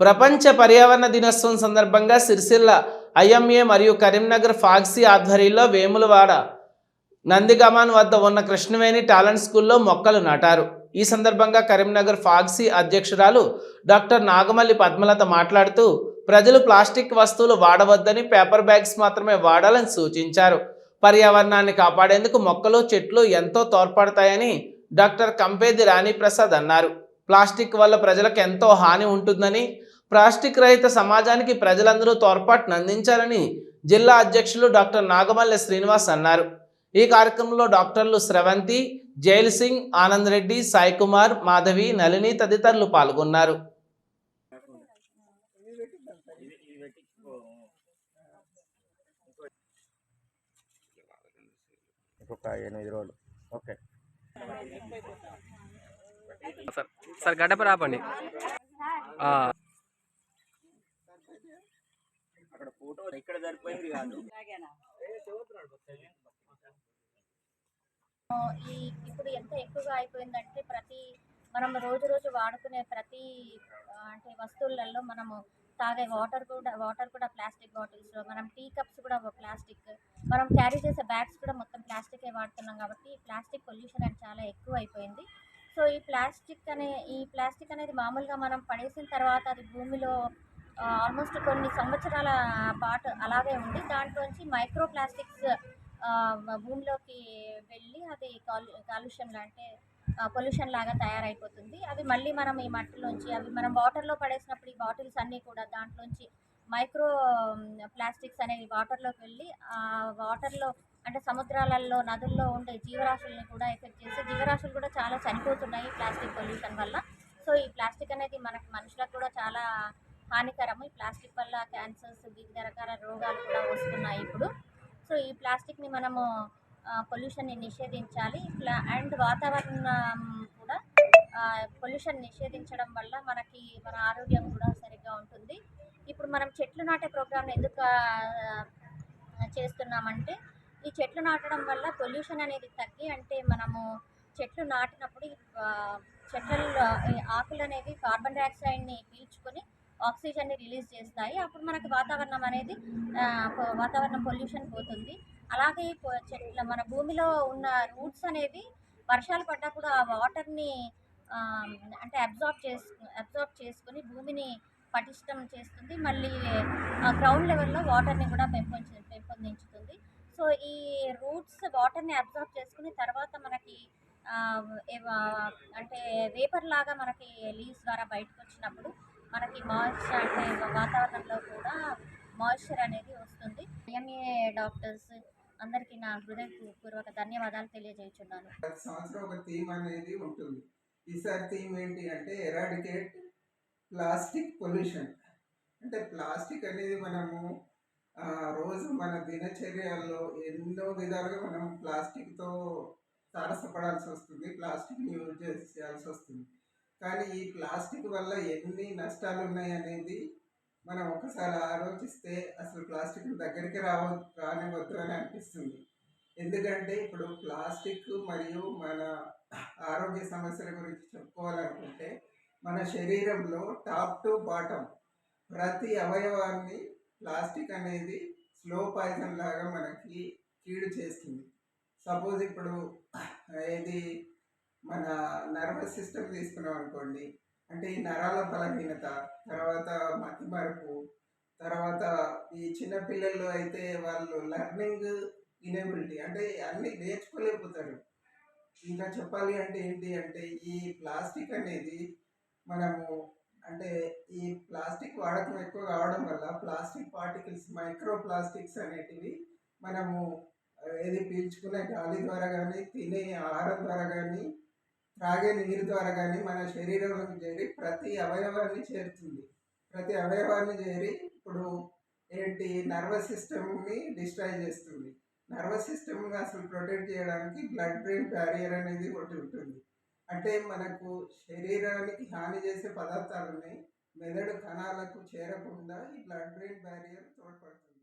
ప్రపంచ పర్యావరణ దినోత్సవం సందర్భంగా సిరిసిల్ల ఐఎంఏ మరియు కరీంనగర్ ఫాగ్సీ ఆధ్వర్యంలో వేములవాడ నందిగమాన్ వద్ద ఉన్న కృష్ణవేణి టాలెంట్ స్కూల్లో మొక్కలు నాటారు. ఈ సందర్భంగా కరీంనగర్ ఫాక్సీ అధ్యక్షురాలు డాక్టర్ నాగమల్లి పద్మలత మాట్లాడుతూ ప్రజలు ప్లాస్టిక్ వస్తువులు వాడవద్దని పేపర్ బ్యాగ్స్ మాత్రమే వాడాలని సూచించారు. పర్యావరణాన్ని కాపాడేందుకు మొక్కలు చెట్లు ఎంతో తోడ్పడతాయని డాక్టర్ కంపేది రాణిప్రసాద్ అన్నారు. ప్లాస్టిక్ వల్ల ప్రజలకు ఎంతో హాని ఉంటుందని ప్లాస్టిక్ రహిత సమాజానికి ప్రజలందరూ తోడ్పాటును అందించాలని జిల్లా అధ్యక్షులు డాక్టర్ నాగమల్లె శ్రీనివాస్ అన్నారు. ఈ కార్యక్రమంలో డాక్టర్లు స్రవంతి జైల్ సింగ్ ఆనంద్ రెడ్డి సాయి కుమార్ మాధవి నళిని తదితరులు పాల్గొన్నారు. ఎనిమిది రోజులు. ఓకే. సార్ సార్ గడ్డప రాపండి ఆ, అక్కడ ఫోటో ఇక్కడ సరిపోయింది కాదు. ఈ ఇప్పుడు ఎంత ఎక్కువగా అయిపోయిందంటే ప్రతి మనం రోజు రోజు వాడుకునే ప్రతి అంటే వస్తువులలో మనము తాగే వాటర్ కూడా వాటర్ కూడా ప్లాస్టిక్ బాటిల్స్ మనం టీ కప్స్ కూడా ప్లాస్టిక్ మనం క్యారీ చేసే బ్యాగ్స్ కూడా మొత్తం ప్లాస్టికే వాడుతున్నాం కాబట్టి ప్లాస్టిక్ పొల్యూషన్ అనేది చాలా ఎక్కువ అయిపోయింది. సో ఈ ప్లాస్టిక్ అనే ఈ ప్లాస్టిక్ అనేది మామూలుగా మనం పడేసిన తర్వాత అది భూమిలో ఆల్మోస్ట్ కొన్ని సంవత్సరాల పాటు అలాగే ఉండి దాంట్లోంచి మైక్రో ప్లాస్టిక్స్ భూమిలోకి వెళ్ళి అది కాలు కాలుష్యం లాంటి పొల్యూషన్ లాగా తయారైపోతుంది. అవి మళ్ళీ మనం ఈ మట్టిలోంచి అవి మనం వాటర్లో పడేసినప్పుడు ఈ బాటిల్స్ అన్నీ కూడా దాంట్లోంచి మైక్రో ప్లాస్టిక్స్ అనేవి వాటర్లోకి వెళ్ళి ఆ వాటర్లో అంటే సముద్రాలలో నదుల్లో ఉండే జీవరాశుల్ని కూడా ఎఫెక్ట్ చేసి జీవరాశులు కూడా చాలా చనిపోతున్నాయి ప్లాస్టిక్ పొల్యూషన్ వల్ల. సో ఈ ప్లాస్టిక్ అనేది మనకు మనుషులకు కూడా చాలా హానికరం. ఈ ప్లాస్టిక్ వల్ల క్యాన్సర్స్ వివిధ రకాల రోగాలు కూడా వస్తున్నాయి ఇప్పుడు. సో ఈ ప్లాస్టిక్ని మనము పొల్యూషన్ని నిషేధించాలి. అండ్ వాతావరణం కూడా పొల్యూషన్ నిషేధించడం వల్ల మనకి మన ఆరోగ్యం కూడా సరే మనం చెట్లు నాటే ప్రోగ్రామ్ ఎందుకు చేస్తున్నామంటే ఈ చెట్లు నాటడం వల్ల పొల్యూషన్ అనేది తగ్గి అంటే మనము చెట్లు నాటినప్పుడు చెట్లలో ఆకులు అనేవి కార్బన్ డైఆక్సైడ్ని పీల్చుకొని ఆక్సిజన్ని రిలీజ్ చేస్తాయి. అప్పుడు మనకి వాతావరణం అనేది వాతావరణం పొల్యూషన్ పోతుంది. అలాగే ఈ చెట్ల మన భూమిలో ఉన్న రూట్స్ అనేవి వర్షాలు పడ్డప్పుడు ఆ వాటర్ని అంటే అబ్జార్బ్ చేసు అబ్జార్బ్ చేసుకొని భూమిని పటిష్టం చేస్తుంది. మళ్ళీ గ్రౌండ్ లెవెల్లో వాటర్ని కూడా పెంపొంది పెంపొందించుతుంది. సో ఈ రూట్స్ వాటర్ని అబ్జర్వ్ చేసుకుని తర్వాత మనకి అంటే వేపర్ లాగా మనకి లీవ్స్ ద్వారా బయటకు వచ్చినప్పుడు మనకి మాయిశ్చర్ అంటే వాతావరణంలో కూడా మాయిశ్చర్ అనేది వస్తుంది. ఎంఏ డాక్టర్స్ అందరికీ నా హృదయపూర్వక ధన్యవాదాలు తెలియజేస్తున్నాను సంవత్సరం ఒక థీమ్ అనేది ఉంటుంది. ఈసారి థీమ్ ఏంటి అంటే ఎరాడికేట్ ప్లాస్టిక్ పొల్యూషన్. అంటే ప్లాస్టిక్ అనేది మనము రోజు మన దినచర్యల్లో ఎన్నో విధాలుగా మనం ప్లాస్టిక్తో తారసపడాల్సి వస్తుంది ప్లాస్టిక్ని యూజ్ చేయాల్సి వస్తుంది. కానీ ఈ ప్లాస్టిక్ వల్ల ఎన్ని నష్టాలు ఉన్నాయి అనేది మనం ఒకసారి ఆలోచిస్తే అసలు ప్లాస్టిక్ దగ్గరికి రావ రానివద్దు అని అనిపిస్తుంది. ఎందుకంటే ఇప్పుడు ప్లాస్టిక్ మరియు మన ఆరోగ్య సమస్యల గురించి చెప్పుకోవాలనుకుంటే మన శరీరంలో టాప్ టు బాటమ్ ప్రతి అవయవాన్ని ప్లాస్టిక్ అనేది స్లో పాయిజన్ లాగా మనకి కీడు చేస్తుంది. సపోజ్ ఇప్పుడు ఇది మన నర్వస్ సిస్టమ్ తీసుకున్నాం అనుకోండి అంటే ఈ నరాల బలహీనత తర్వాత మతి మరుపు తర్వాత ఈ చిన్నపిల్లల్లో అయితే వాళ్ళు లర్నింగ్ ఇనేబిలిటీ అంటే అన్నీ నేర్చుకోలేకపోతారు. ఇంకా చెప్పాలి అంటే ఏంటి అంటే ఈ ప్లాస్టిక్ అనేది మనము అంటే ఈ ప్లాస్టిక్ వాడకం ఎక్కువ కావడం వల్ల ప్లాస్టిక్ పార్టికల్స్ మైక్రో ప్లాస్టిక్స్ అనేటివి మనము ఏది పీల్చుకునే గాలి ద్వారా కానీ తినే ఆహారం ద్వారా కానీ త్రాగే నీరు ద్వారా కానీ మన శరీరంలోకి చేరి ప్రతి అవయవాన్ని చేరుతుంది. ప్రతి అవయవాన్ని చేరి ఇప్పుడు ఏంటి నర్వస్ సిస్టమ్ని డిస్ట్రాయ్ చేస్తుంది. నర్వస్ సిస్టమ్ని అసలు ప్రొటెక్ట్ చేయడానికి బ్లడ్ బ్రెయిన్ బ్యారియర్ అనేది ఒకటి ఉంటుంది. అంటే మనకు శరీరానికి హాని చేసే పదార్థాలు ఉన్నాయి మెదడు కణాలకు చేరకుండా ఈ బ్లడ్ బ్రెయిన్ బ్యారియర్ తోడ్పడుతుంది.